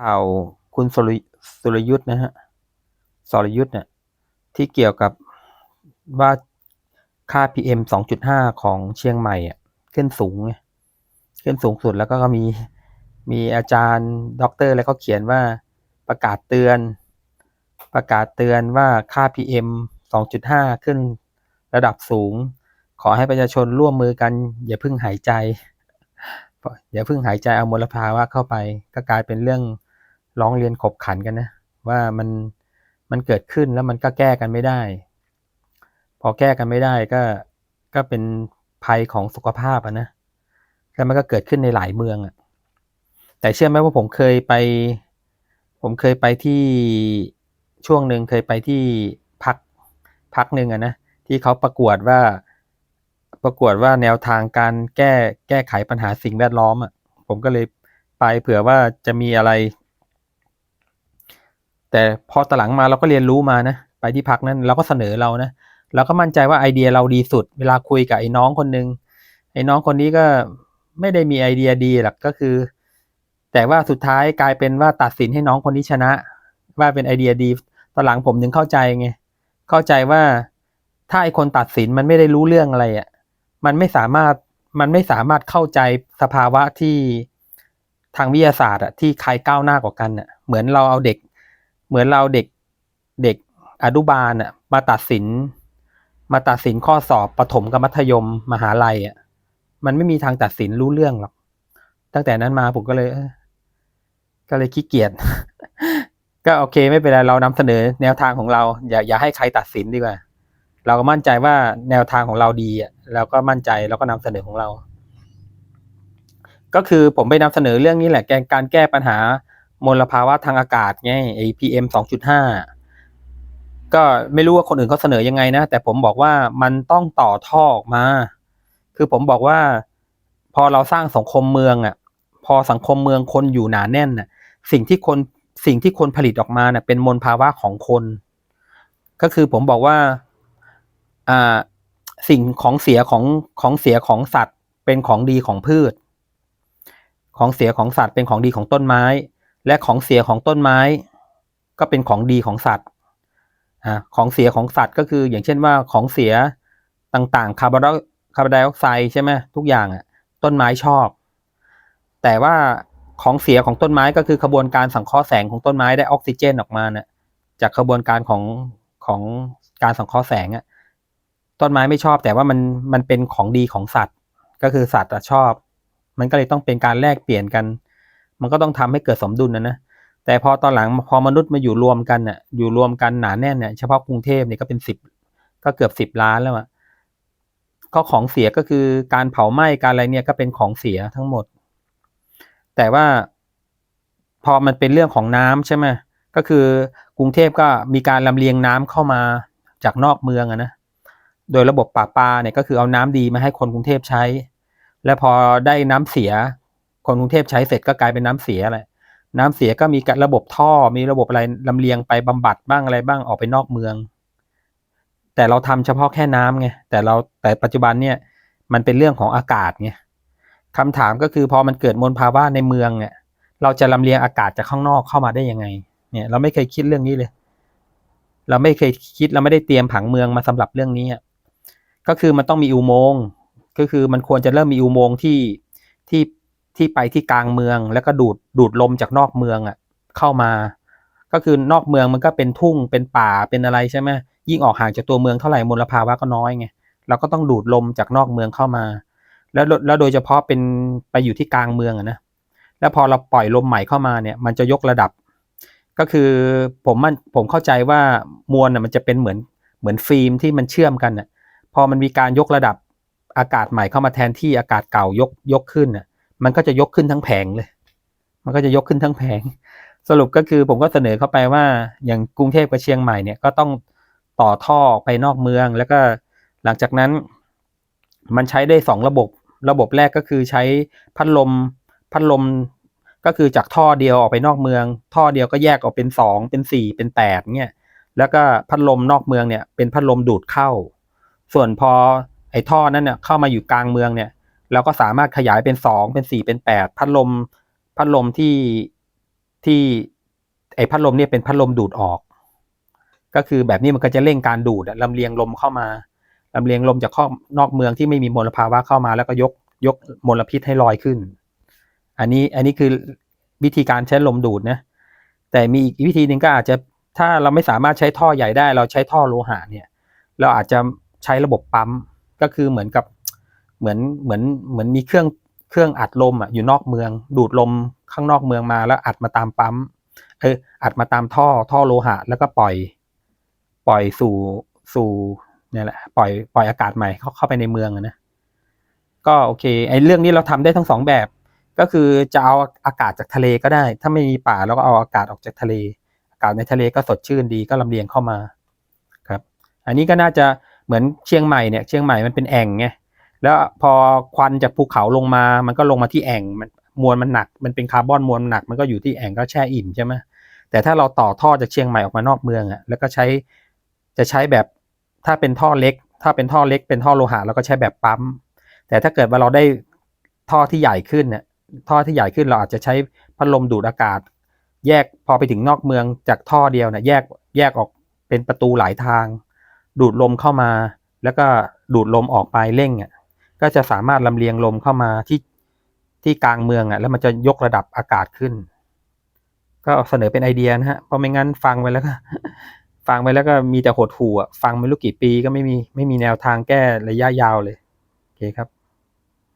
ข่าวคุณสุรสุรยุทธ์นะฮะสรยุทธ์เนี่ยที่เกี่ยวกับว่าค่า PM 2.5 ของเชียงใหม่อะขึ้นสูงขึ้นสูงสุดแล้วก็มีมีอาจารย์ด็อกเตอร์แล้วก็เขียนว่าประกาศเตือน ประกาศเตือนว่าค่า PM 2.5 ขึ้นระดับสูง ขอให้ประชาชนร่วมมือกัน อย่าเพิ่งหายใจ อย่าเพิ่งหายใจเอามลภาวะเข้าไป ก็กลายเป็นเรื่อง ร้องเรียนขบขันกันนะ ว่ามันมันเกิดขึ้นแล้วมันก็แก้กันไม่ได้ พอแก้กันไม่ได้ก็ก็เป็นภัยของสุขภาพนะแล้วมันก็เกิดขึ้นในหลายเมืองอะแต่เชื่อไหมว่าผมเคยไป ผมเคยไปที่ช่วงหนึ่งเคยไปที่พักพักหนึ่งอะนะที่เขาประกวดว่าประกวดว่าแนวทางการแก้แก้ไขปัญหาสิ่งแวดล้อมอะผมก็เลยไปเผื่อว่าจะมีอะไร แต่พอตอหลังมาเราก็เรียนรู้มานะ ไปที่พักนั้นเราก็เสนอเรานะเราก็มั่นใจว่าไอเดียเราดีสุด เวลาคุยกับไอ้น้องคนนึงไอ้น้องคนนี้ก็ไม่ได้มีไอเดียดีหรอกก็คือ แต่ว่าสุดท้ายกลายเป็นว่าตัดสินให้น้องคนนี้ชนะ ว่าเป็นไอเดียดีตอนหลังผมถึงเข้าใจไงเข้าใจว่าถ้าไอคนตัดสินมันไม่ได้รู้เรื่องอะไรอะมันไม่สามารถมันไม่สามารถเข้าใจสภาวะที่ทางวิทยาศาสตร์อะที่ใครก้าวหน้ากว่ากันอะเหมือนเราเอาเด็ก เหมือนเราเด็กเด็กอนุบาลอะมาตัดสิน มาตัดสินข้อสอบประถมกับมัธยมมหาลัยอะมันไม่มีทางตัดสินรู้เรื่องหรอก ตั้งแต่นั้นมาผมก็เลย ก็เลยขี้เกียจก็โอเคไม่เป็นไรเรานำเสนอแนวทางของเรา อย่าอย่าให้ใครตัดสินดีกว่า เราก็มั่นใจว่าแนวทางของเราดีอะเราก็มั่นใจเราก็นำเสนอของเรา ก็คือผมไปนำเสนอเรื่องนี้แหละการแก้ปัญหา มลภาวะทางอากาศไงไอพีเอ็มสองจุดห้าก็ไม่รู้ว่าคนอื่นเขาเสนอยังไงนะ แต่ผมบอกว่ามันต้องต่อท่อออกมา คือผมบอกว่า พอเราสร้างสังคมเมืองอะ พอสังคมเมืองคนอยู่หนาแน่นน่ะ สิ่งที่คนสิ่งที่คนผลิตออกมาเน่ะเป็นมลภาวะของคน ก็คือผมบอกว่าอ่าสิ่งของเสียของของเสียของสัตว์ เป็นของดีของพืช ของเสียของสัตว์เป็นของดีของต้นไม้ และของเสียของต้นไม้ ก็เป็นของดีของสัตว์อของเสียของสัตว์ก็คืออย่างเช่นว่าของเสียต่างๆคาร์บอนคาร์บอนไดออกไซด์ใช่ไหมทุกอย่างอะต้นไม้ชอบ แต่ว่าของเสียของต้นไม้ก็คือขบวนการสังเคราะห์แสงของต้นไม้ได้ออกซิเจนออกมาเนี่ยจากขบวนการของของการสังเคราะห์แสงอะต้นไม้ไม่ชอบแต่ว่ามันมันเป็นของดีของสัตว์ ก็คือสัตว์ชอบ มันก็เลยต้องเป็นการแลกเปลี่ยนกัน มันก็ต้องทำให้เกิดสมดุลนะนะแต่พอตอนหลังพอมนุษย์มาอยู่รวมกันน่ะอยู่รวมกันหนาแน่นเนี่ยเฉพาะกรุงเทพเนี่ยก็เป็นสิบก็เกือบสิบล้านแล้วอะก็ของเสียก็คือการเผาไหม้การอะไรเนี่ยก็เป็นของเสียทั้งหมด แต่ว่าพอมันเป็นเรื่องของน้ำใช่ไหมก็คือกรุงเทพก็มีการลำเลียงน้ำเข้ามาจากนอกเมืองอะนะโดยระบบป่าปาเนี่ยก็คือเอาน้ำดีมาให้คนกรุงเทพใช้ แล้วพอได้น้ำเสีย คนกรุงเทพใช้เสร็จก็กลายเป็นน้ำเสียแหละน้ำเสียก็มีระบบท่อมีระบบอะไรลำเลียงไปบำบัดบ้างอะไรบ้างออกไปนอกเมือง แต่เราทำเฉพาะแค่น้ำไงแต่เราแต่ปัจจุบันเนี่ยมันเป็นเรื่องของอากาศไงคำถามก็คือพอมันเกิดมลภาวะในเมืองเนี่ยเราจะลำเลียงอากาศจากข้างนอกเข้ามาได้ยังไง เนี่ยเราไม่เคยคิดเรื่องนี้เลย เราไม่เคยคิดเราไม่ได้เตรียมผังเมืองมาสำหรับเรื่องนี้ก็คือมันต้องมีอุโมงค์ก็คือมันควรจะเริ่มมีอุโมงค์ที่ที่ ที่ไปที่กลางเมือง แล้วก็ดูดดูดลมจากนอกเมืองอะเข้ามา ก็คือนอกเมืองมันก็เป็นทุ่งเป็นป่าเป็นอะไรใช่ไหมยิ่งออกห่างจากตัวเมืองเท่าไหร่มลภาวะก็น้อยไงเราก็ต้องดูดลมจากนอกเมืองเข้ามา แล้วแล้วโดยเฉพาะเป็นไปอยู่ที่กลางเมืองอะนะแล้วพอเราปล่อยลมใหม่เข้ามาเนี่ยมันจะยกระดับ ก็คือผมมันผมเข้าใจว่ามวลน่ะมันจะเป็นเหมือนเหมือนฟิล์มที่มันเชื่อมกันน่ะพอมันมีการยกระดับอากาศใหม่เข้ามาแทนที่อากาศเก่ายกยกขึ้นน่ะ มันก็จะยกขึ้นทั้งแผงเลย มันก็จะยกขึ้นทั้งแผง สรุปก็คือผมก็เสนอเข้าไปว่าอย่างกรุงเทพกับเชียงใหม่เนี่ยก็ต้องต่อท่อไปนอกเมือง แล้วก็หลังจากนั้น มันใช้ได้สองระบบ ระบบแรกก็คือใช้พัดลมพัดลมก็คือจากท่อเดียวออกไปนอกเมือง ท่อเดียวก็แยกออกเป็นสองเป็นสี่เป็นแปดเนี่ยแล้วก็พัดลมนอกเมืองเนี่ยเป็นพัดลมดูดเข้า ส่วนพอไอ้ท่อนั้นเนี่ยเข้ามาอยู่กลางเมืองเนี่ย เราก็สามารถขยายเป็นสองเป็นสี่เป็นแปดพัดลมพัดลมที่ที่ไอพัดลมเนี่ยเป็นพัดลมดูดออก ก็คือแบบนี้มันก็จะเร่งการดูดลำเลียงลมเข้ามาลำเลียงลมจากข้างนอกเมืองที่ไม่มีมลภาวะเข้ามา แล้วก็ยกยกมลพิษให้ลอยขึ้น อันนี้อันนี้คือวิธีการใช้ลมดูดนะแต่มีอีกวิธีหนึ่งก็อาจจะถ้าเราไม่สามารถใช้ท่อใหญ่ได้ เราใช้ท่อโลหะเนี่ย เราอาจจะใช้ระบบปั๊มก็คือเหมือนกับ เหมือนเหมือนเหมือนมีเครื่องเครื่องอัดลมอะอยู่นอกเมือง ดูดลมข้างนอกเมืองมาแล้วอัดมาตามปั๊มเอออัดมาตามท่อท่อโลหะ แล้วก็ปล่อย ปล่อยสู่สู่เนี่ยแหละปล่อยปล่อยอากาศใหม่เข้าเข้าไปในเมืองนะก็โอเคไอ้เรื่องนี้เราทำได้ทั้งสองแบบ ก็คือจะเอาอากาศจากทะเลก็ได้ ถ้าไม่มีป่าเราก็เอาอากาศออกจากทะเล อากาศในทะเลก็สดชื่นดีก็ลำเลียงเข้ามาครับ อันนี้ก็น่าจะเหมือนเชียงใหม่เนี่ยเชียงใหม่มันเป็นแอ่งไง แล้วพอควันจากภูเขาลงมา มันก็ลงมาที่แอ่งมันมวลมันหนัก มันเป็นคาร์บอนมวลหนัก มันก็อยู่ที่แอ่งก็แช่อิ่มใช่ไหมแต่ถ้าเราต่อท่อจากเชียงใหม่ออกมานอกเมืองอะ แล้วก็ใช้จะใช้แบบถ้าเป็นท่อเล็ก ถ้าเป็นท่อเล็ก เป็นท่อโลหะเราก็ใช้แบบปั๊ม แต่ถ้าเกิดว่าเราได้ท่อที่ใหญ่ขึ้นเนี่ย ท่อที่ใหญ่ขึ้นเราอาจจะใช้พัดลมดูดอากาศ แยกพอไปถึงนอกเมืองจากท่อเดียวเนี่ยแยกแยกออกเป็นประตูหลายทาง ดูดลมเข้ามา แล้วก็ดูดลมออกไปเร่งอะ ก็จะสามารถลำเลียงลมเข้ามาที่ที่กลางเมืองอะแล้วมันจะยกระดับอากาศขึ้น ก็เสนอเป็นไอเดียนะฮะเพราะไม่งั้นฟังไปแล้วก็ฟังไปแล้วก็มีแต่หดหู่อะฟังไม่รู้กี่ปีก็ไม่มีไม่มีแนวทางแก้ระยะยาวเลยโอเคครับ